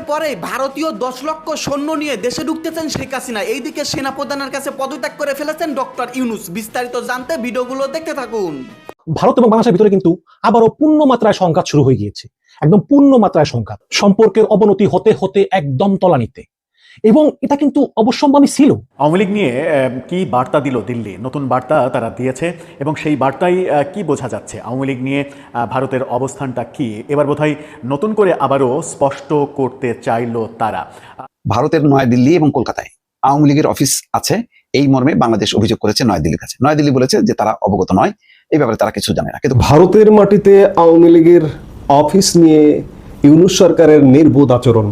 দুপুরের পরে ভারতীয় দশ লক্ষ সৈন্য নিয়ে দেশে ঢুকতেছেন শেখ হাসিনা। এইদিকে সেনাপ্রধানের কাছে পদত্যাগ করে ফেলেছেন ডক্টর ইউনুস। বিস্তারিত জানতে ভিডিওগুলো দেখতে থাকুন। ভারত এবং বাংলাদেশের ভিতরে কিন্তু আবারও পূর্ণ মাত্রায় সংঘাত শুরু হয়ে গিয়েছে। একদম পূর্ণ মাত্রায় সংঘাত। সম্পর্কের অবনতি হতে হতে একদম তলানিতে। এবং এটা কিন্তু অবশ্যম্ভাবী ছিল। আওয়ামী লীগ নিয়ে কি বার্তা দিল দিল্লি? নতুন বার্তা তারা দিয়েছে এবং সেই বার্তায় আহ, কি বোঝা যাচ্ছে? আওয়ামী লীগ নিয়ে ভারতের অবস্থানটা কি? এবার বোধহয় নতুন করে আবারও স্পষ্ট করতে চাইলো তারা। ভারতের নয়াদিল্লি এবং কলকাতায় আওয়ামী লীগের অফিস আছে। এই মর্মে বাংলাদেশ অভিযোগ করেছে নয়াদিল্লির কাছে। নয়াদিল্লি বলেছে যে তারা অবগত নয়। এই ব্যাপারে তারা কিছু জানে না। কিন্তু ভারতের মাটিতে আওয়ামী লীগের অফিস নিয়ে ইউনুস সরকারের নির্বোধ আচরণ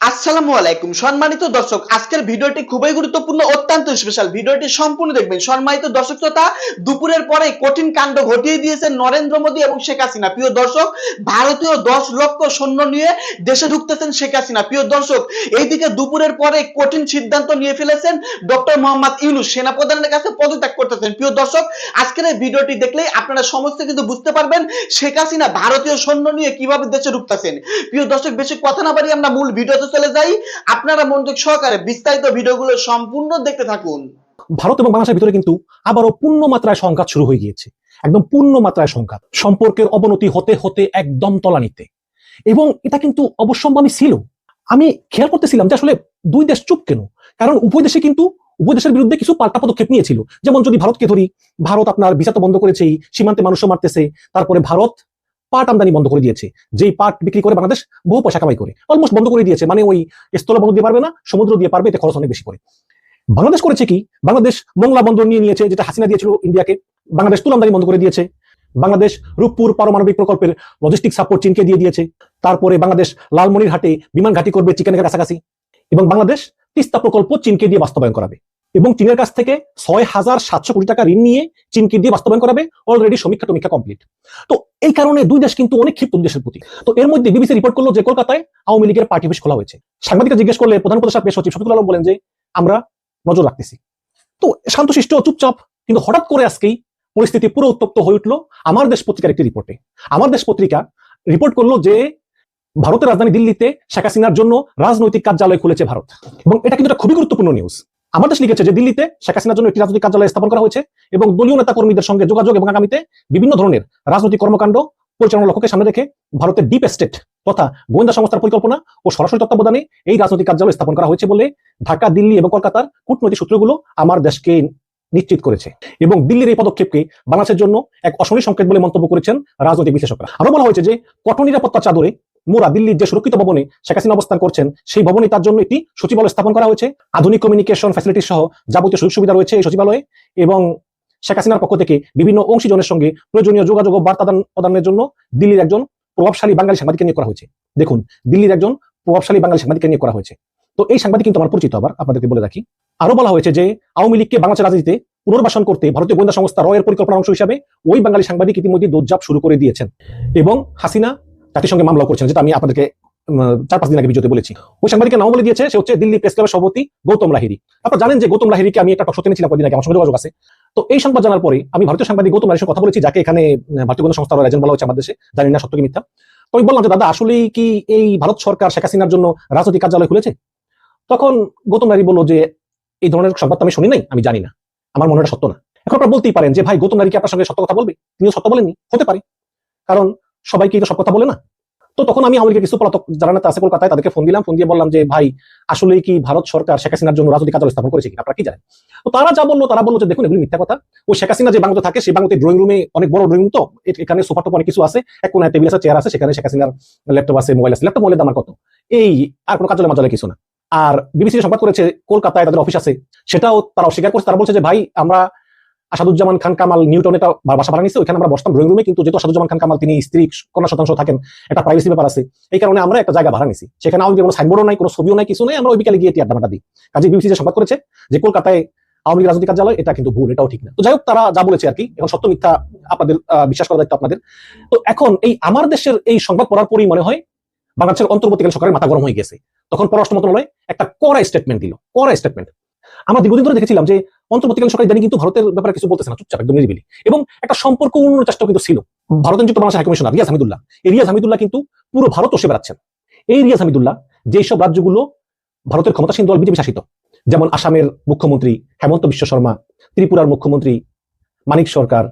আসসালামু আলাইকুম। সম্মানিত দর্শক, আজকের ভিডিওটি খুবই গুরুত্বপূর্ণ, অত্যন্ত স্পেশাল ভিডিওটি সম্পূর্ণ দেখবেন। সম্মানিত দর্শক শ্রোতা, দুপুরের পরে কঠিন কাণ্ড ঘটিয়ে দিয়েছেন নরেন্দ্র মোদী এবং শেখ হাসিনা। প্রিয় দর্শক, ভারতীয় দশ লক্ষ সৈন্য নিয়ে দেশে ঢুকতেছেন শেখ হাসিনা। প্রিয় দর্শক, এইদিকে দুপুরের পরে কঠিন সিদ্ধান্ত নিয়ে ফেলেছেন ডক্টর মোহাম্মদ ইউনুস। সেনাপ্রধানের কাছে পদত্যাগ করতেছেন। প্রিয় দর্শক, আজকের এই ভিডিওটি দেখলেই আপনারা সমস্ত কিন্তু বুঝতে পারবেন শেখ হাসিনা ভারতীয় সৈন্য নিয়ে কীভাবে দেশে ঢুকতেছেন। প্রিয় দর্শক, বেশি কথা না পারি আমরা মূল ভিডিওতে চলে যাই। আপনারা মনোযোগ সহকারে বিস্তারিত ভিডিওগুলো সম্পূর্ণ দেখতে থাকুন। ভারত এবং বাংলাদেশের ভিতরে কিন্তু আবারও পূর্ণ মাত্রায় সংঘাত শুরু হয়ে গিয়েছে। একদম পূর্ণ মাত্রায় সংঘাত। সম্পর্কের অবনতি হতে হতে একদম তলানিতে। এবং এটা কিন্তু অবশ্যম্ভাবী ছিল। আমি খেয়াল করতেছিলাম যে আসলে দুই দেশ চুপ কেন? কারণ উভয় দেশে কিন্তু উভয় দেশের বিরুদ্ধে কিছু পাল্টা পদক্ষেপ নিয়েছিল। যেমন যদি ভারতকে ধরি, ভারত আপনার তো বন্ধ করেছেই, সীমান্তে মানুষও মারতেছে, তারপরে ভারত পাট আমদানি বন্ধ করে দিয়েছে। যেই পাট বিক্রি করে বাংলাদেশ বহু পয়সা কামাই করে। অলমোস্ট বন্ধ করে দিয়েছে। মানে ওই স্থল বন্ধ দিয়ে পারবে না, সমুদ্র দিয়ে পারবে, এতে খরচ অনেক বেশি পড়ে। বাংলাদেশ করেছে কি? বাংলাদেশ মংলা বন্দর নিয়ে নিয়েছে, যেটা হাসিনা দিয়েছিল ইন্ডিয়াকে। বাংলাদেশ তুল আমদানি বন্ধ করে দিয়েছে। বাংলাদেশ রূপপুর পারমাণবিক প্রকল্পের লজিস্টিক সাপোর্ট চীনকে দিয়ে দিয়েছে। তারপরে বাংলাদেশ লালমনিরহাটে বিমান ঘাঁটি করবে চিকেনের কাছাকাছি। এবং বাংলাদেশ তিস্তা প্রকল্প চীনকে দিয়ে বাস্তবায়ন করাবে। এবং চীনের কাছ থেকে ছয় হাজার সাতশো কোটি টাকা ঋণ নিয়ে চীনকে দিয়ে বাস্তবায়ন করাবে অলরেডি সমীক্ষা টমীক্ষা কমপ্লিট তো এই কারণে দুই দেশ কিন্তু অনেক ক্ষিপ্ত দেশের প্রতি। তো এর মধ্যে বিবিসি রিপোর্ট করল যে কলকাতায় আওয়ামী লীগের পার্টি অফিস খোলা হয়েছে। সাংবাদিকরা জিজ্ঞেস করলে প্রধান উপদেষ্টা পেশ সচিব শফিকুল আলম বলেন যে, আমরা নজর রাখতেছি। তো শান্তশিষ্ট, চুপচাপ, কিন্তু হঠাৎ করে আজকেই পরিস্থিতি পুরো উত্তপ্ত হয়ে উঠল আমার দেশ পত্রিকার একটি রিপোর্টে আমার দেশ পত্রিকা রিপোর্ট করল যে, ভারতের রাজধানী দিল্লিতে শেখ হাসিনার জন্য রাজনৈতিক কার্যালয় খুলেছে ভারত। এবং এটা কিন্তু খুবই গুরুত্বপূর্ণ নিউজ আমার দেশ লিখেছে যে দিল্লিতে শেখ হাসিনার জন্য একটি রাজনৈতিক কার্যালয় স্থাপন করা হয়েছে এবং দলীয় নেতা কর্মীদের সঙ্গে যোগাযোগ এবং আগামীতে বিভিন্ন ধরনের রাজনৈতিক কর্মকাণ্ড পরিচালনার লক্ষ্যকে সামনে রেখে ভারতের ডিপ স্টেট তথা গোয়েন্দা সংস্থার পরিকল্পনা ও সরাসরি তত্ত্বাবধানে এই রাজনৈতিক কার্যালয় স্থাপন করা হয়েছে বলে ঢাকা, দিল্লি এবং কলকাতার কূটনৈতিক সূত্রগুলো আমার দেশকে নিশ্চিত করেছে এবং দিল্লির এই পদক্ষেপকে বাংলাদেশের জন্য এক অশনি সংকেত বলে মন্তব্য করেছেন রাজনৈতিক বিশ্লেষকরা। আরও বলা হয়েছে যে কঠোর নিরাপত্তার চাদরে মোরা দিল্লির যে সুরক্ষিত ভবনে শেখ হাসিনা অবস্থান করছেন, সেই ভবনে তার জন্য একটি সচিবালয় স্থাপন করা হয়েছে। আধুনিক কমিউনিকেশন ফ্যাসিলিটি সহ যাবতীয় সুযোগ সুবিধা রয়েছে এই সচিবালয়ে এবং শেখ হাসিনার পক্ষ থেকে বিভিন্ন অংশীজনের সঙ্গে প্রয়োজনীয় যোগাযোগ ও বার্তা প্রদানের জন্য দিল্লির একজন প্রভাবশালী বাঙালি সাংবাদিককে নিয়োগ করা হয়েছে। দেখুন, দিল্লির একজন প্রভাবশালী বাঙালি সাংবাদিককে নিয়োগ করা হয়েছে। তো এই সাংবাদিক কিন্তু আমার পরিচিত আবার, আপনাদেরকে বলে রাখি। আরও বলা হয়েছে যে আওয়ামী লীগকে বাংলাদেশের রাজনীতিতে পুনর্বাসন করতে ভারতীয় গোয়েন্দা সংস্থা রয়ের পরিকল্পনার অংশ হিসাবে ওই বাঙালি সাংবাদিক ইতিমধ্যে দৌড়ঝাঁপ শুরু করে দিয়েছেন। এবং হাসিনা জাতিসংঘে মামলা করছেন যেটা আমি আপনাদেরকে চার পাঁচ দিন আগে ভিডিওতে বলেছি। ওই সাংবাদিকের নাম বলে দিয়েছে, সে হচ্ছে দিল্লি প্রেস ক্লাবের সভাপতি গৌতম লাহিরি আপনারা জানেন যে গৌতম লাহিরিকে আমি একটা শোতে নিয়েছিলাম কদিন আগে, আমার সঙ্গে যোগাযোগ আছে। তো এই সংবাদ জানার পরে আমি ভারতীয় সাংবাদিক গৌতম সঙ্গে কথা বলেছি, যাকে এখানে ভারতীয় গোয়েন্দা সংস্থার এজেন্ট বলা হচ্ছে আমাদের দেশে, জানি না সত্য মিথ্যা। তো আমি বললাম যে, দাদা, আসলেই কি এই ভারত সরকার শেখ হাসিনার জন্য রাজনৈতিক কার্যালয় খুলেছে? তখন গৌতম লাহিরি বলল যে, এই ধরনের সংবাদ তো আমি শুনি নাই, আমি জানি না। আমার মনে হয় সত্য না। এখন আপনারা বলতেই পারেন যে, ভাই, গৌতম নারীকে আপনার সঙ্গে সত্য কথা বলবে? তিনিও সত্য বলেননি, হতে পারে। কারণ সবাইকে তো সব কথা বলে না। তো তখন আমি আমাকে কিছু পলাতক যারা নেতা আছে কলকাতায় তাদেরকে ফোন দিলাম ফোন দিয়ে বললাম যে, ভাই আসলে কি ভারত সরকার শেখ হাসিনার জন্য রাজনৈতিক কার্যালয় স্থাপন করেছে কি আপনারা কি জানেন? তো তারা যা বলল, তারা বলল যে, দেখুন, এগুলি মিথ্যা কথা। ওই শেখ হাসিনা যে বাংলাতে থাকে সেই বাংলাতে ড্রয়িং রুমে অনেক বড় ড্রয়িং তো এখানে সোফা অনেক কিছু আছে, এক কোনায় টেবিল আছে চেয়ার আছে, সেখানে শেখ হাসিনার ল্যাপটপ আছে মোবাইল আছে। ল্যাপটপ মোবাইলের দাম কত? এই, আর কোনো কার্যালয় মাজালে কিছু না। আর বিবিসি সংবাদ করেছে, কলকাতায় তাদের অফিস আছে। সেটাও তারা অস্বীকার করছে, তারা বলছে যে, ভাই, আমরা আসাদুজ্জামান খান কামাল নিউটনে তার বাসা ভাড়া নিচ্ছে ওইখানে আমরা বসতাম ড্রয়িং রুমে, কিন্তু যেহেতু আসাদুজ্জামান খান কামাল তিনি স্ত্রী, কন্যা শতাংশ থাকেন, একটা প্রাইভেসি ব্যাপার আছে। এই কারণে আমরা একটা জায়গা ভাড়া নিছি। সেখানে আমাদের কোনো সাইনবোর্ডও নাই, কোনো ছবিও নাই, কিছু নাই, আমরা ওই বিকালে গিয়ে এটি আড্ডা দিই। কাজে বিবিসি যে সংবাদ করেছে যে কলকাতায় আওয়ামী লীগ রাজনৈতিক কার্যালয়, এটা কিন্তু ভুল, এটাও ঠিক না। তো যাই হোক, তারা যা বলেছে আর কি, এখন সত্য মিথ্যা আপনাদের বিশ্বাস করার দায়িত্ব আপনাদের। তো এখন এই আমার দেশের এই সংবাদ পড়ার পরেই মনে হয় বাংলাদেশের অন্তর্বর্তীকালীন সরকারের মাথা গরম হয়ে গেছে। তখন পররাষ্ট্র মন্ত্রণালয় একটা কড়া স্টেটমেন্ট দিল, কড়া স্টেটমেন্ট আমরা দীর্ঘদিন ধরে দেখেছিলাম যে অন্তর্বর্তীকালীন সরকার ইদানিং কিন্তু ভারতের ব্যাপারে কিছু বলতেছে না চুপচাপ একদম নিরিবিলি। এবং একটা সম্পর্ক উন্নয়নের চেষ্টা কিন্তু ছিল। ভারতের যুক্ত বাংলাদেশ হাইকমিশনার রিয়াজ হামিদুল্লাহ। এই রিয়াজ হামিদুল্লাহ কিন্তু পুরো ভারত বসে বেড়াচ্ছেন। এই রিয়াজ হামিদুল্লাহ যেসব রাজ্যগুলো ভারতের ক্ষমতাসীন দল বিজেপি শাসিত যেমন আসামের মুখ্যমন্ত্রী হেমন্ত বিশ্ব শর্মা ত্রিপুরার মুখ্যমন্ত্রী মানিক সরকার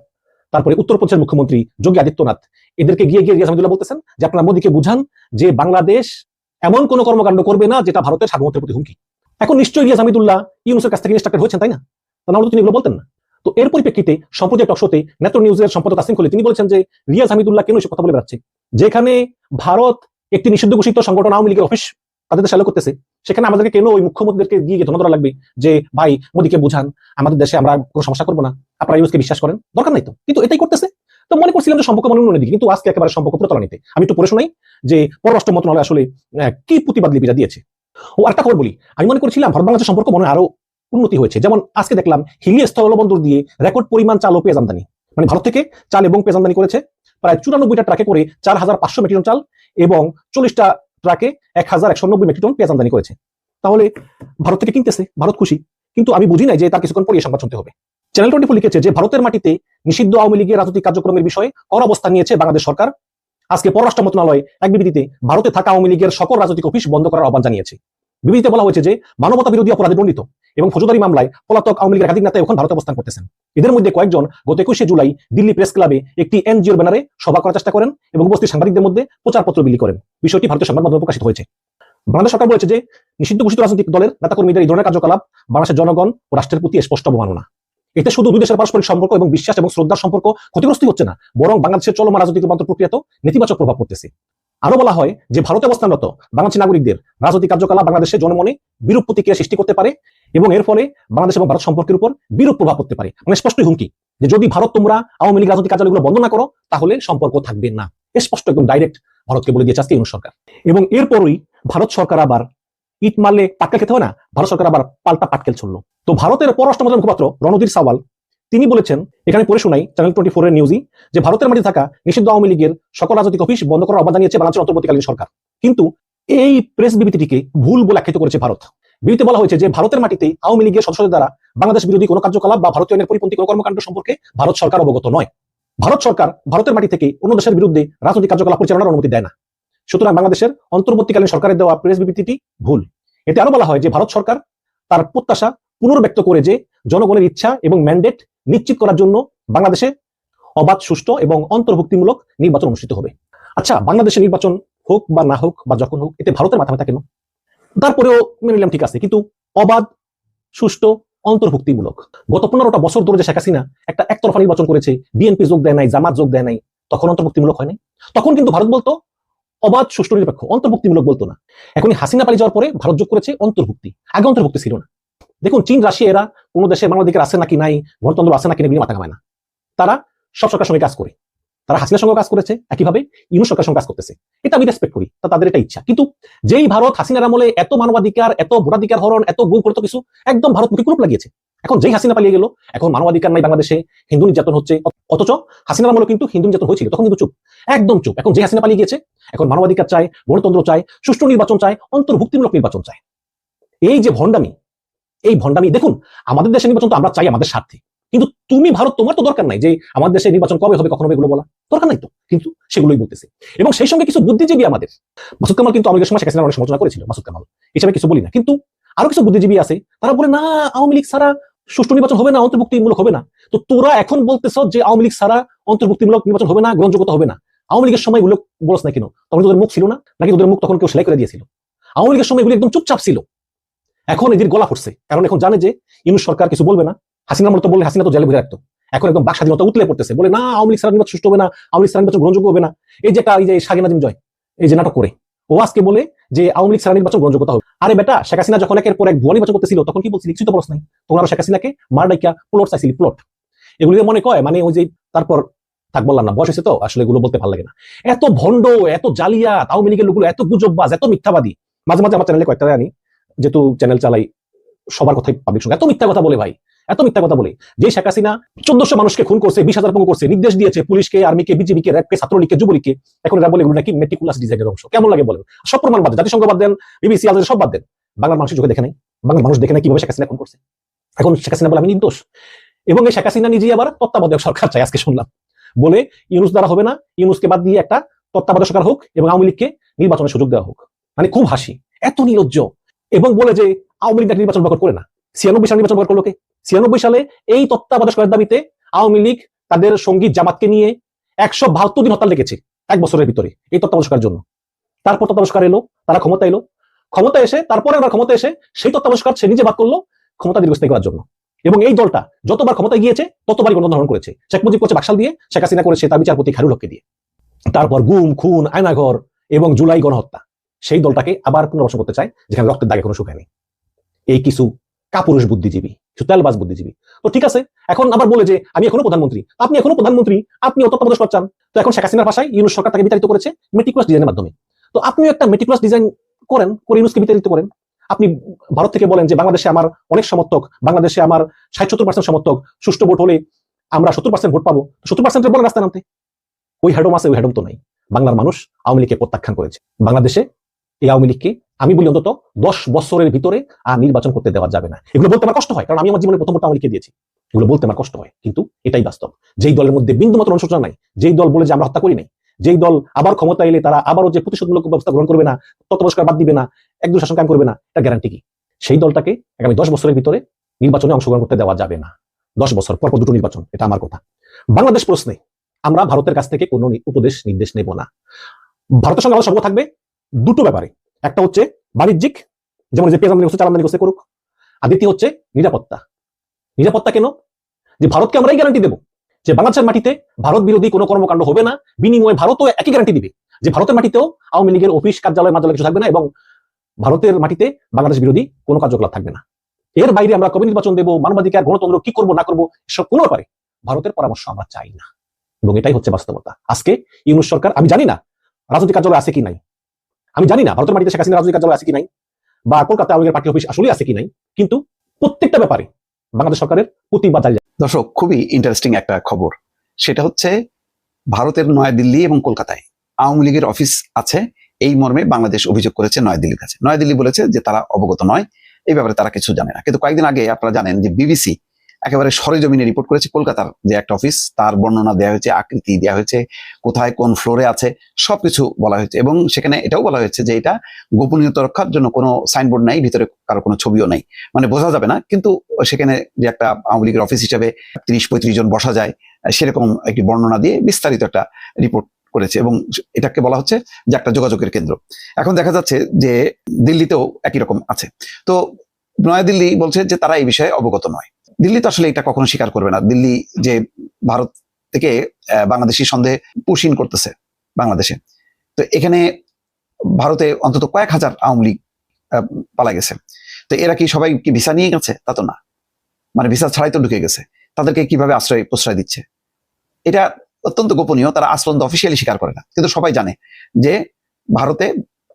তারপরে উত্তরপ্রদেশের মুখ্যমন্ত্রী যোগী আদিত্যনাথ এদেরকে গিয়ে গিয়ে রিয়াজ হামিদুল্লাহ বলতেছেন যে আপনারা মোদীকে বুঝান যে বাংলাদেশ এমন কোন কর্মকাণ্ড করবে না যেটা ভারতের সার্বভৌমত্বের প্রতি হুমকি। এখন নিশ্চয়ই রিয়াজ হামিদুল্লাহ ইউনুসের কাছ থেকে ইনস্ট্রাক্টেড হয়েছেন, তাই না? তা নাহলে তিনি এগুলো বলতেন না। তো এর পরিপ্রেক্ষিতে সম্প্রতি টক শোতে নেত্র নিউজের সম্পাদক আসিম খলি তিনি বলেছেন যে রিয়াজ হামিদুল্লাহ কেন এসব কথা বলে বেড়াচ্ছে? যেখানে ভারত একটি নিষিদ্ধ ঘোষিত সংগঠন আওয়ামী লীগের অফিস তাদের শ্যালো করতেছে, সেখানে আমাদেরকে কেন ওই মুখ্যমন্ত্রীদেরকে গিয়ে গিয়ে ধন্যবাদ লাগবে যে, ভাই, মোদীকে বুঝান, আমাদের দেশে আমরা কোনো সমস্যা করব না, আপনারা ইউনুসকে বিশ্বাস করেন? দরকার নাই তো। কিন্তু এটাই করতেছে। তো মনে করছিলাম যে সম্পর্ক মনে দিকে কিন্তু আজকে একেবারে সম্পর্ক প্রতারণিতে আমি একটু পড়ে শোনাই যে পররাষ্ট্র মন্ত্রণালয় আসলে কি প্রতিবাদ লিপিটা দিয়েছে? ও একটা খবর বলি। আমি মনে করছিলাম ভারত বাংলাদেশের সম্পর্ক মনে আরও উন্নতি হয়েছে। যেমন আজকে দেখলাম হিলি স্থলবন্দর দিয়ে রেকর্ড পরিমাণ চাল ও পেঁয়াজ আমদানি মানে ভারত থেকে চাল এবং পেঁয়াজ আমদানি করেছে প্রায় চুরানব্বইটা ট্রাকে করে চার হাজার পাঁচশো মেট্রিক টন চাল এবং চল্লিশটা ট্রাকে এক হাজার একশো নব্বই মেট্রিক টন পেঁয়াজ আমদানি করেছে। তাহলে ভারত থেকে কিনতেছে, ভারত খুশি। কিন্তু আমি বুঝি নাই যে তার কিছুক্ষণ পরে এই সংবাদ শুনতে হবে। চ্যানেল টোয়েন্টি ফোর লিখেছে যে, ভারতের মাটিতে নিষিদ্ধ আওয়ামী লীগের রাজনৈতিক কার্যক্রমের বিষয়ে কর অবস্থান নিয়েছে বাংলাদেশ সরকার। আজকে পররাষ্ট্র মন্ত্রণালয় এক বিবৃতিতে ভারতে থাকা আওয়ামী লীগের সকল রাজনৈতিক অফিস বন্ধ করার আহ্বান জানিয়েছে। বিবৃতিতে বলা হয়েছে যে মানবতা বিরোধী অপরাধে দণ্ডিত এবং ফৌজদারি মামলায় পলাতক আওয়ামী লীগের একাধিক নেতা এখন ভারতে অবস্থান করতেছেন। এদের মধ্যে কয়েকজন গত একুশে জুলাই দিল্লি প্রেস ক্লাবে একটি এনজিওর ব্যানারে সভা করার চেষ্টা করেন এবং উপস্থিত সাংবাদিকদের মধ্যে প্রচারপত্র বিলি করেন। বিষয়টি ভারতীয় সংবাদ মাধ্যমে প্রকাশিত হয়েছে। বাংলাদেশ সরকার বলেছে যে, নিষিদ্ধ ঘোষিত রাজনৈতিক দলের নেতাকর্মীদের এই ধরনের কার্যকলাপ বাংলাদেশের জনগণ ও রাষ্ট্রের প্রতি স্পষ্ট অবমাননা। এতে শুধু দুই দেশের পারস্পরিক সম্পর্ক এবং বিশ্বাস এবং শ্রদ্ধার সম্পর্ক ক্ষতিগ্রস্ত হচ্ছে না, বরং বাংলাদেশের চলমান রাজনৈতিক রূপান্তর প্রক্রিয়াতেও নেতিবাচক প্রভাব পড়তেছে। আরও বলা হয় যে, ভারতে অবস্থানরত বাংলাদেশি নাগরিকদের রাজনৈতিক কার্যকলাপ বাংলাদেশের জনমনে বিরূপ প্রতিক্রিয়া সৃষ্টি করতে পারে এবং এর ফলে বাংলাদেশ এবং ভারত সম্পর্কের উপর বিরূপ প্রভাব পড়তে পারে। মানে স্পষ্টই হুমকি যে, যদি ভারত তোমরা আওয়ামী লীগ রাজনৈতিক কার্যালয়গুলো বন্ধ না করো, তাহলে সম্পর্ক থাকবে না। স্পষ্ট একদম ডাইরেক্ট ভারতকে বলে দিয়েছে আজকে ইউনুস সরকার। এবং এরপরই ভারত সরকার আবার ইট মারলে পাটকেল খেতে হয় না? ভারত সরকার আবার পাল্টা পাটকেল চলল তো ভারতের পররাষ্ট্র মুখপাত্র রণধীর সাওয়াল, তিনি বলেছেন, এখানে পড়ে শোনাই চ্যানেল টোয়েন্টি ফোর এর নিউজই যে ভারতের মাটিতে থাকা নিষিদ্ধ আওয়ামী লীগের সকল রাজনৈতিক অফিস বন্ধ করার আহ্বান জানিয়েছে বাংলাদেশের অন্তর্বর্তীকালীন সরকার। কিন্তু এই প্রেস বিবৃতিটিকে ভুল বলে আখ্যায়িত করেছে ভারত। বিবৃতিতে বলা হয়েছে যে ভারতের মাটিতে আওয়ামী লীগের সদস্যদের দ্বারা বাংলাদেশ বিরোধী কোনো কার্যকলাপ বা ভারতীয় পরিপন্থী কোনো কর্মকাণ্ড সম্পর্কে ভারত সরকার অবগত নয়। ভারত সরকার ভারতের মাটি থেকে অন্য দেশের বিরুদ্ধে রাজনৈতিক কার্যকলাপ পরিচালনার অনুমতি দেয় না। সুতরাং বাংলাদেশের অন্তর্বর্তীকালীন সরকারের দেওয়া প্রেস বিবৃতিটি ভুল। এতে আরও বলা হয় যে ভারত সরকার তার প্রত্যাশা পুনর্ব্যক্ত করে যে জনগণের ইচ্ছা এবং ম্যান্ডেট নিশ্চিত করার জন্য বাংলাদেশে অবাধ, সুষ্ঠু এবং অন্তর্ভুক্তিমূলক নির্বাচন অনুষ্ঠিত হবে। আচ্ছা বাংলাদেশের নির্বাচন হোক বা না হোক বা যখন হোক, এতে ভারতের মাথা ব্যথা কেন? তারপরেও মেনে নিলাম ঠিক আছে, কিন্তু অবাধ, সুষ্ঠু, অন্তর্ভুক্তিমূলক। গত পনেরোটা বছর ধরে যে শেখ হাসিনা একটা একতরফা নির্বাচন করেছে বিএনপি যোগ দেয় নাই, জামাত যোগ দেয় নাই, তখন অন্তর্ভুক্তিমূলক হয় নাই তখন কিন্তু ভারত বলতো, অবাধ, সুষ্ঠু, নিরপেক্ষ, অন্তর্ভুক্তিমূলক বলতো না। এখন এই হাসিনা পালিয়ে যাওয়ার পরে ভারত যোগ করেছে অন্তর্ভুক্তি। আগে অন্তর্ভুক্তি ছিল না। দেখুন, চীন, রাশিয়া, এরা কোনো দেশে বাংলাদেশের আছে নাকি নাই, গণতন্ত্র আছে নাকি নেই মাথা না। তারা সব সরকার সঙ্গে কাজ করে। তারা হাসিনার সঙ্গে কাজ করেছে, একইভাবে ইউনুস সরকার সঙ্গে কাজ করতেছে। এটা আমি রেসপেক্ট করি, তা তাদের এটা ইচ্ছা। কিন্তু যেই ভারত হাসিনার আমলে এত মানবাধিকার, এত ভোটাধিকার হরণ, এত গু করতো কিছু, একদম ভারত মুখে কুরুপ লাগিয়েছে। এখন যেই হাসিনা পালিয়ে গেল, এখন মানবাধিকার নাই বাংলাদেশে, হিন্দু নির্যাতন হচ্ছে, অথচ হাসিনার আমলে কিন্তু হিন্দু নির্যাতন হয়েছিল, তখন কিন্তু চুপ, একদম চুপ। এখন যে হাসিনা পালিয়ে গেছে এখন মানবাধিকার চায়, গণতন্ত্র চায়, সুষ্ঠু নির্বাচন চায়, অন্তর্ভুক্তিমূলক নির্বাচন চায়। এই যে ভণ্ডামি এই ভণ্ডামি, দেখুন, আমাদের দেশের নির্বাচন তো আমরা চাই আমাদের স্বার্থে। কিন্তু তুমি, ভারত, তোমার তো দরকার নাই যে আমাদের দেশে নির্বাচন কবে হবে, কখন হবে এগুলো বলা দরকার নাই তো, কিন্তু সেগুলোই বলতেছে। এবং সেই সঙ্গে কিছু বুদ্ধিজীবী আমাদের, মাসুদ কামাল কিন্তু আমাদের সময় শেখ হাসিনার অনেক সমালোচনা করেছিল, মাসুদ কামাল। হিসাবে কিছু বলি না, কিন্তু আরও কিছু বুদ্ধিজীবী আছে, তারা বলে, না, আওয়ামী লীগ ছাড়া সুষ্ঠু নির্বাচন হবে না, অন্তর্ভুক্তিমূলক হবে না। তো তোরা এখন বলতেছ যে আওয়ামী লীগ ছাড়া অন্তর্ভুক্তিমূলক নির্বাচন হবে না, গ্রহণযোগ্যতা হবে না। আওয়ামী লীগের সময় এগুলো বলছ না কেন? তখন তোদের মুখ ছিল না? নাকি তোদের মুখ তখন কেউ সেলাই করে দিয়েছিল? আওয়ামী লীগের সময় এগুলো একদম চুপচাপ ছিল। এখন এদের গলা ফুটছে। কারণ এখন জানে যে ইউনুস সরকার কিছু বলবে না। হাসিনার মতো বললে হাসিনা তো জেলে ভরে রাখতো। এখন একদম বাক স্বাধীনতা উতলে পড়তেছে। বলে, না, আওয়ামী লীগ নির্বাচন সুষ্ঠু হবে না, আওয়ামী লীগ ছাড়া নির্বাচন গ্রহণযোগ্য হবে না। এই যে এই যে সাগিনা জিম জয়, এই যে নাটক করে। ও আজকে বলে যে, আওয়ামী লীগ ছাড়া নির্বাচন গ্রহণযোগ্যতা হবে। আরে বেটা, শেখ হাসিনা যখন একের পর এক ভুয়া নির্বাচন করতেছিল, তখন কি বলছিল? কিছুই তো বলছ নাই। তখন আরও শেখ হাসিনাকে মার ডাইকা প্লট চাইছিলি প্লট এগুলি মনে কয় মানে ওই যে তারপর, থাক বললাম না, বয়স হয়েছে তো, আসলে এগুলো বলতে ভালো লাগে না। এত ভণ্ড, এত জালিয়াত, আওয়ামী লীগের লোকগুলো এত গুজববাজ, এত মিথ্যাবাদী। মাঝে মাঝে আমার চ্যানেলে কয়েকটা আনি যেহেতু চ্যানেল চালাই সবার কথাই পাবলিক শুনে এত মিথ্যা কথা বলে ভাই, এত মিথ্যা কথা বলে। যে শেখ হাসিনা চোদ্দশো মানুষকে খুন করছে, বিশ হাজার করছে, নির্দেশ দিয়েছে পুলিশকে, আর্মিকে বিজেপিকে র্যাবকে, ছাত্রলীগকে, যুবলীগকে। এখন এরা বলে এগুলো নাকি মেটিকুলাস ডিজাইনের অংশ। কেমন লাগে বলেন? সব প্রমাণ বাদ দেন, জাতিসংঘ বাদ দেন বিবিসি আল সব বাদ দেন। বাংলার মানুষের চোখে দেখে নাই। বাংলার মানুষ দেখে নাই কীভাবে শেখ হাসিনা খুন করছে। এখন শেখ হাসিনা বলে আমি নির্দোষ। এবং এই শেখ হাসিনা নিজেই আবার তত্ত্বাবধায়ক সরকার চাই, আজকে শুনলাম। বলে ইউনুস দ্বারা হবে না, ইউনুসকে বাদ দিয়ে একটা তত্ত্বাবধায়ক সরকার হোক এবং আওয়ামী লীগকে নির্বাচনের সুযোগ দেওয়া হোক। মানে খুব হাসি। এত নির্লজ্জ এবং বলে যে আওয়ামী লীগ নাকি নির্বাচন বয়কট করে না। ছিয়ানব্বই সালে নির্বাচন বয়কট করল কে? ছিয়ানব্বই সালে এই তত্ত্বাবধায়ক সরকারের দাবিতে আওয়ামী লীগ তাদের সংগীত জামাতকে নিয়ে একশো বাহাত্তর দিন হরতাল লেগেছে এক বছরের ভিতরে এই তত্ত্বাবধায়ক জন্য। তারপর তত্ত্বাবধায়ক এলো, তারা ক্ষমতা এলো। ক্ষমতা এসে, তারপরে আবার ক্ষমতা এসে সেই তত্ত্বাবধায়ক সে নিজে বাদ করল ক্ষমতা দীর্ঘস্থায়ী করার জন্য। এবং এই দলটা যতবার ক্ষমতা গিয়েছে, ততবারই গণতন্ত্র ধারণ করেছে। শেখ মুজিব করছে বাকশাল দিয়ে, শেখ হাসিনা করেছে তার বিচারপতি খারুল হককে দিয়ে। তারপর গুম, খুন, আয়নাঘর এবং জুলাই গণহত্যা। সেই দলটাকে আবার পুনর্বাসন করতে চায়, যেখানে রক্তের দাগে কোনো শুকায়নি এই কিছু কাপুরুষ বুদ্ধিজীবী, কিছু তেলবাজ বুদ্ধিজীবী। তো ঠিক আছে, এখন আবার বলে যে, আমি এখনও প্রধানমন্ত্রী। আপনি এখনও প্রধানমন্ত্রী, আপনি তত্ত্বাবধায়ক করছেন তো এখন শেখ হাসিনার ভাষায় ইউনুস সরকার তাকে বিতাড়িত করেছে মেটিকুলাস ডিজাইনের মাধ্যমে। তো আপনিও একটা মেটিকুলাস ডিজাইন করেন, করে ইউনুসকে বিতাড়িত করেন। আপনি ভারত থেকে বলেন যে, বাংলাদেশে আমার অনেক সমর্থক, বাংলাদেশে আমার ষাট সত্তর পার্সেন্ট সমর্থক, সুষ্ঠু ভোট হলে আমরা সত্তর পার্সেন্ট ভোট পাবো। সত্তর পার্সেন্টের বলে রাস্তা নামতে। ওই হ্যাডম আছে ওই হ্যাডম তো নাই। বাংলার মানুষ আওয়ামী লীগকে প্রত্যাখ্যান করেছে। বাংলাদেশে এই আওয়ামী লীগকে আমি বলি অন্তত দশ বছরের ভিতরে আর নির্বাচন করতে দেওয়া যাবে না। এগুলো বলতে আমার কষ্ট হয়, কারণ আমি আমার জীবনে প্রথম ভোটটা আওয়ামী লীগকে দিয়েছি। এগুলো বলতে আমার কষ্ট হয়, কিন্তু এটাই বাস্তব। যেই দলের মধ্যে বিন্দু মাত্র অনুশোচনা নাই, যেই দল বলে যে আমরা হত্যা করি নাই, যেই দল আবার ক্ষমতা এলে তারা আবারও যে প্রতিশোধমূলক ব্যবস্থা গ্রহণ করবে না তত্ত্বাবস্কার বাদ দিবে না একদম শাসন কায়েম করবে না, এটা গ্যারান্টি কি? সেই দলটাকে আগামী দশ বছরের ভিতরে নির্বাচনে অংশগ্রহণ করতে দেওয়া যাবে না। দশ বছর পর পর দুটো নির্বাচন, এটা আমার কথা। বাংলাদেশ প্রশ্নে, আমরা ভারতের কাছ থেকে কোনো উপদেশ, নির্দেশ নেব না। ভারতের সঙ্গে আমাদের সম্পর্ক থাকবে দুটো ব্যাপারে। একটা হচ্ছে বাণিজ্যিক, যেমন যে পেঁয়াজ আমদানি করছে, চাল আমদানি করছে, করুক। আর দ্বিতীয় হচ্ছে নিরাপত্তা। নিরাপত্তা কেন? যে ভারতকে আমরা এই গ্যারান্টি দেবো যে বাংলাদেশের মাটিতে ভারত বিরোধী কোনো কর্মকাণ্ড হবে না, বিনিময়ে ভারতও একই গ্যারান্টি দিবে যে ভারতের মাটিতেও আওয়ামী লীগের অফিস, কার্যালয় মার্যালয় কিছু থাকবে না এবং ভারতের মাটিতে বাংলাদেশ বিরোধী কোনো কার্যকলাপ থাকবে না। এর বাইরে আমরা কবে নির্বাচন দেবো, মানবাধিকার, গণতন্ত্র কি করব, না করব সব কোনো ব্যাপারে ভারতের পরামর্শ আমরা চাই না। এবং এটাই হচ্ছে বাস্তবতা। আজকে ইউনুস সরকার, আমি জানি না রাজনৈতিক কার্যালয় আছে কি নাই আমি জানি না ভারতের মাটিতে শেখ হাসিনা রাজনৈতিক কার্যালয় আছে কি নাই, বা কলকাতা আওয়ামী পার্টি অফিস আসলে আছে কি নাই, কিন্তু প্রত্যেকটা ব্যাপারে বাংলাদেশ সরকারের প্রতিবাদ দর্শক, খুবই ইন্টারেস্টিং একটা খবর। সেটা হচ্ছে ভারতের নয়াদিল্লি এবং কলকাতায় আওয়ামী লীগের অফিস আছে, এই মর্মে বাংলাদেশ অভিযোগ করেছে নয়াদিল্লির কাছে। নয়াদিল্লি বলেছে যে তারা অবগত নয়, এই ব্যাপারে তারা কিছু জানে না। কিন্তু কয়েকদিন আগে আপনারা জানেন যে বিবিসি একেবারে সরেজমিনে রিপোর্ট করেছে কলকাতার যে একটা অফিস তার বর্ণনা দেওয়া হয়েছে, আকৃতি দেওয়া হয়েছে, কোথায় কোন ফ্লোরে আছে, সবকিছু বলা হয়েছে এবং সেখানে এটাও বলা হয়েছে যে এটা গোপনীয়তা রক্ষার জন্য কোনো সাইনবোর্ড নাই, ভিতরে কারও কোনো ছবিও নাই। মানে বোঝা যাবে না, কিন্তু সেখানে যে একটা আওয়ামী লীগের অফিস হিসাবে তিরিশ পঁয়ত্রিশ জন বসা যায়, সেরকম একটি বর্ণনা দিয়ে বিস্তারিত একটা রিপোর্ট করেছে এবং এটাকে বলা হচ্ছে যে একটা যোগাযোগের কেন্দ্র। এখন দেখা যাচ্ছে যে দিল্লিতেও একই রকম আছে। তো নয়াদিল্লি বলছে যে তারা এই বিষয়ে অবগত নয়। দিল্লি তো আসলে এটা কখনো স্বীকার করবে না। দিল্লি যে ভারত থেকে বাংলাদেশি সন্দেহে পুশিন করতেছে বাংলাদেশে। তো এখানে ভারতে অন্তত কয়েক হাজার আওয়ামী লীগ পালা গেছে। তো এরা কি সবাই কি ভিসা নিয়ে গেছে? তা তো না। মানে ভিসা ছাড়াই তো ঢুকে গেছে। তাদেরকে কীভাবে আশ্রয়, প্রশ্রয় দিচ্ছে? এটা অত্যন্ত গোপনীয়, তারা আসলন্ত অফিসিয়ালি স্বীকার করে না। কিন্তু সবাই জানে যে ভারতে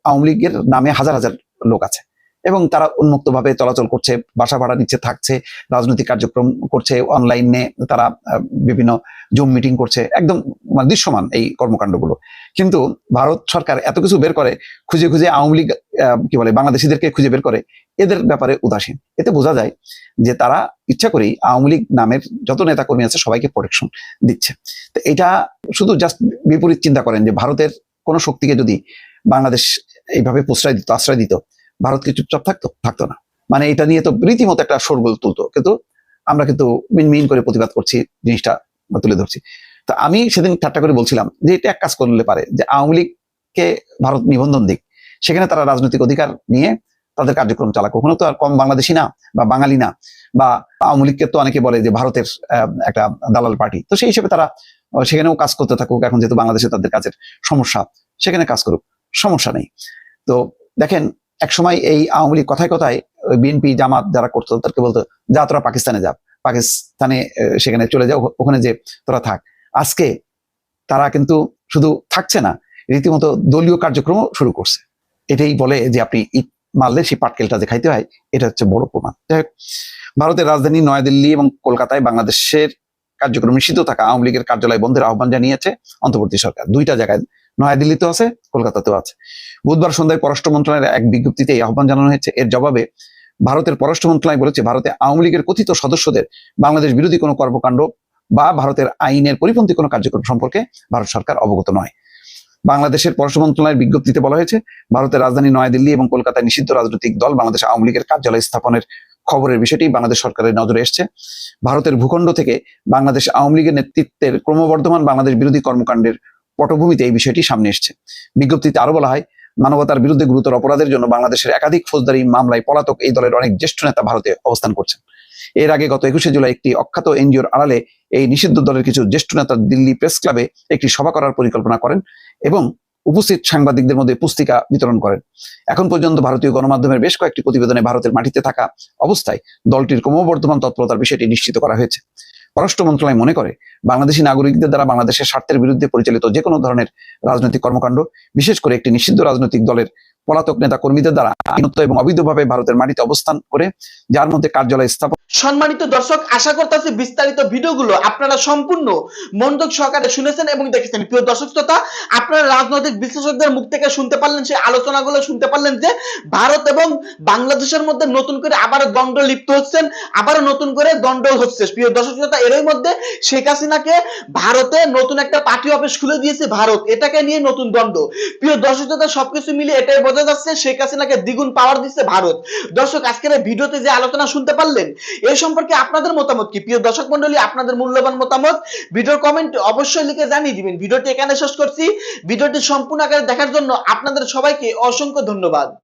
আওয়ামী লীগের নামে হাজার হাজার লোক আছে। এবং তারা উন্মুক্তভাবে চলাচল করছে, বাসা ভাড়া নিচ্ছে, থাকছে, রাজনৈতিক কার্যক্রম করছে অনলাইনে তারা বিভিন্ন জুম মিটিং করছে, একদম মানে দৃশ্যমান এই কর্মকাণ্ডগুলো। কিন্তু ভারত সরকার এত কিছু বের করে, খুঁজে খুঁজে আওয়ামী লীগ কি বলে, বাংলাদেশিদেরকে খুঁজে বের করে, এদের ব্যাপারে উদাসীন। এতে বোঝা যায় যে তারা ইচ্ছা করেই আওয়ামী লীগ নামের যত নেতা কর্মী আছে, সবাইকে প্রোটেকশন দিচ্ছে। তো এটা শুধু জাস্ট বিপরীত চিন্তা করেন যে ভারতের কোন শক্তিকে যদি বাংলাদেশ এইভাবে প্রশ্রয় দিত, আশ্রয় দিত ভারত কি চুপচাপ থাকতো? থাকতো না। মানে এটা নিয়ে তো রীতিমতো একটা শোরগোল তুলতো। কিন্তু আমরা কিন্তু মিন মিন করে প্রতিবাদ করছি, জিনিসটা তুলে ধরছি। তো আমি সেদিন ঠাট্টা করে বলছিলাম যে এটা এক কাজ করলে পারে, যে আওয়ামী লীগকে ভারত নিবন্ধন দিক। সেখানে তারা রাজনৈতিক অধিকার নিয়ে তাদের কার্যক্রম চালাক। কখনো তো আর কম বাংলাদেশি না বা বাঙালি না বা আওয়ামী লীগকে তো অনেকে বলে যে ভারতের একটা দালাল পার্টি। তো সেই হিসেবে তারা সেখানেও কাজ করতে থাকুক। এখন যেহেতু বাংলাদেশে তাদের কাজের সমস্যা, সেখানে কাজ করুক। সমস্যা নেই। তো দেখেন এক সময় এই আওয়ামী লীগ কথায় কথায় বিএনপি জামাত যারা করতো, তাদেরকে বলতো, যা তোরা পাকিস্তানে যা, পাকিস্তানে সেখানে চলে যাও ওখানে যে তোরা থাক। আজকে তারা কিন্তু শুধু থাকছে না, রীতিমতো দলীয় কার্যক্রম শুরু করছে। এটাই বলে যে আপনি ইট মারলে সেই পাটকেলটা যে খাইতে হয়, এটা হচ্ছে বড় প্রমাণ। যাই ভারতের রাজধানী নয়াদিল্লি এবং কলকাতায় বাংলাদেশের কার্যক্রম নিষিদ্ধ থাকা আওয়ামী লীগের কার্যালয় বন্ধের আহ্বান জানিয়েছে অন্তর্বর্তী সরকার। দুইটা জায়গায় নয়াদিল্লিতেও আছে, কলকাতাতেও আছে। বুধবার সন্ধ্যায় পররাষ্ট্র মন্ত্রণালয়ের এক বিজ্ঞপ্তিতে এই আহ্বান জানানো হয়েছে। এর জবাবে ভারতের পররাষ্ট্র মন্ত্রণালয় বলেছে, ভারতে আওয়ামী লীগের কথিত সদস্যদের বাংলাদেশ বিরোধী কোনো কর্মকাণ্ড বা ভারতের আইনের পরিপন্থী কোনো কার্যক্রম সম্পর্কে ভারত সরকার অবগত নয়। বাংলাদেশের পররাষ্ট্র মন্ত্রণালয়ের বিজ্ঞপ্তিতে বলা হয়েছে, ভারতের রাজধানী নয়াদিল্লি এবং কলকাতায় নিষিদ্ধ রাজনৈতিক দল বাংলাদেশ আওয়ামী লীগের কার্যালয় স্থাপনের খবরের বিষয়টি বাংলাদেশ সরকারের নজরে এসছে। ভারতের ভূখণ্ড থেকে বাংলাদেশ আওয়ামী লীগের নেতৃত্বের ক্রমবর্ধমান বাংলাদেশ বিরোধী কর্মকাণ্ডের পটভূমিতে এই বিষয়টি সামনে এসছে। বিজ্ঞপ্তিতে আরও বলা হয়, মানবতার বিরুদ্ধে গুরুতর অপরাধের জন্য বাংলাদেশের একাধিক ফৌজদারি মামলায় পলাতক এই দলের অনেক জ্যেষ্ঠ নেতা ভারতে অবস্থান করছেন। এর আগে গত একুশে জুলাই একটি অখ্যাত এনজিওর আড়ালে এই নিষিদ্ধ দলের কিছু জ্যেষ্ঠ নেতা দিল্লি প্রেস ক্লাবে একটি সভা করার পরিকল্পনা করেন এবং উপস্থিত সাংবাদিকদের মধ্যে পুস্তিকা বিতরণ করেন। এখন পর্যন্ত ভারতীয় গণমাধ্যমের বেশ কয়েকটি প্রতিবেদনে ভারতের মাটিতে থাকা অবস্থায় দলটির ক্রমবর্ধমান তৎপরতার বিষয়টি নিশ্চিত করা হয়েছে। পররাষ্ট্র মন্ত্রণালয় মনে করে, বাংলাদেশি নাগরিকদের দ্বারা বাংলাদেশের স্বার্থের বিরুদ্ধে পরিচালিত যে কোনো ধরনের রাজনৈতিক কর্মকাণ্ড, বিশেষ করে একটি নিষিদ্ধ রাজনৈতিক দলের পলাতক নেতা কর্মীদের দ্বারা আইনত এবং অবৈধভাবে ভারতের মাটিতে অবস্থান করে, যার মধ্যে কার্যালয় স্থাপন সম্মানিত দর্শক, আশা করতেছি বিস্তারিত ভিডিওগুলো আপনারা সম্পূর্ণ মনোযোগ সহকারে শুনেছেন এবং দেখেছেন। প্রিয় দর্শক শ্রোতা, আপনারা রাজনৈতিক বিশ্লেষকদের মুখ থেকে শুনতে পারলেন, সেই আলোচনাগুলো শুনতে পারলেন যে ভারত এবং বাংলাদেশের মধ্যে নতুন করে আবার দ্বন্দ্ব লিপ্ত হচ্ছেন, আবারও নতুন করে দ্বন্দ্ব হচ্ছে। প্রিয় দর্শক শ্রোতা, এরই মধ্যে শেখ হাসিনাকে ভারতে নতুন একটা পার্টি অফিস খুলে দিয়েছে ভারত। এটাকে নিয়ে নতুন দ্বন্দ্ব। প্রিয় দর্শক শ্রোতা, সবকিছু মিলে এটাই বোঝা যাচ্ছে শেখ হাসিনাকে দ্বিগুণ পাওয়ার দিচ্ছে ভারত। দর্শক, আজকের এই ভিডিওতে যে আলোচনা শুনতে পারলেন এই সম্পর্কে আপনাদের মতামত কি? প্রিয় দর্শক মন্ডলী আপনাদের মূল্যবান মতামত? ভিডিওর কমেন্ট অবশ্যই লিখে জানিয়ে দিবেন। ভিডিওটি এখানে শেষ করছি। ভিডিওটি সম্পূর্ণ আকারে দেখার জন্য আপনাদের সবাইকে অসংখ্য ধন্যবাদ।